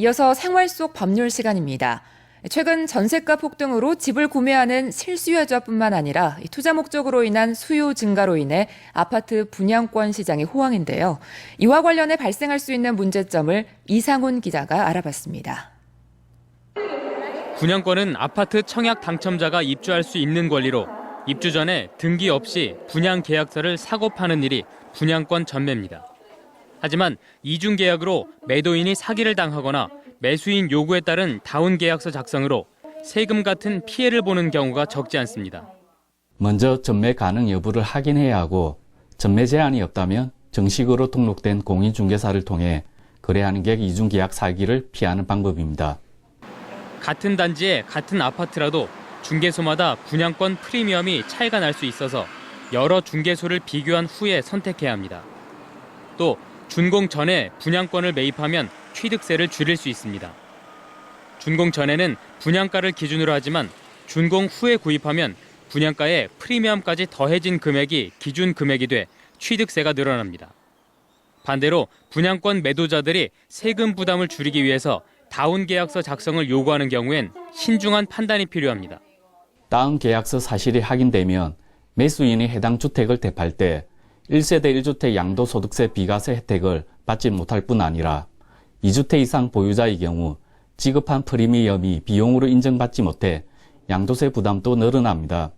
이어서 생활 속 법률 시간입니다. 최근 전세가 폭등으로 집을 구매하는 실수요자뿐만 아니라 투자 목적으로 인한 수요 증가로 인해 아파트 분양권 시장이 호황인데요. 이와 관련해 발생할 수 있는 문제점을 이상훈 기자가 알아봤습니다. 분양권은 아파트 청약 당첨자가 입주할 수 있는 권리로 입주 전에 등기 없이 분양 계약서를 사고 파는 일이 분양권 전매입니다. 하지만 이중 계약으로 매도인이 사기를 당하거나 매수인 요구에 따른 다운 계약서 작성으로 세금 같은 피해를 보는 경우가 적지 않습니다. 먼저 전매 가능 여부를 확인해야 하고 전매 제한이 없다면 정식으로 등록된 공인중개사를 통해 거래하는 게 이중계약 사기를 피하는 방법입니다. 같은 단지에 같은 아파트라도 중개소마다 분양권 프리미엄이 차이가 날 수 있어서 여러 중개소를 비교한 후에 선택해야 합니다. 또 준공 전에 분양권을 매입하면 취득세를 줄일 수 있습니다. 준공 전에는 분양가를 기준으로 하지만 준공 후에 구입하면 분양가에 프리미엄까지 더해진 금액이 기준 금액이 돼 취득세가 늘어납니다. 반대로 분양권 매도자들이 세금 부담을 줄이기 위해서 다운 계약서 작성을 요구하는 경우엔 신중한 판단이 필요합니다. 다운 계약서 사실이 확인되면 매수인이 해당 주택을 대팔 때 1세대 1주택 양도소득세 비과세 혜택을 받지 못할 뿐 아니라 2주택 이상 보유자의 경우 지급한 프리미엄이 비용으로 인정받지 못해 양도세 부담도 늘어납니다.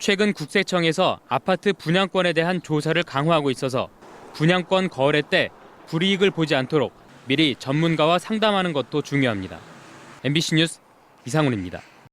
최근 국세청에서 아파트 분양권에 대한 조사를 강화하고 있어서 분양권 거래 때 불이익을 보지 않도록 미리 전문가와 상담하는 것도 중요합니다. MBC 뉴스 이상훈입니다.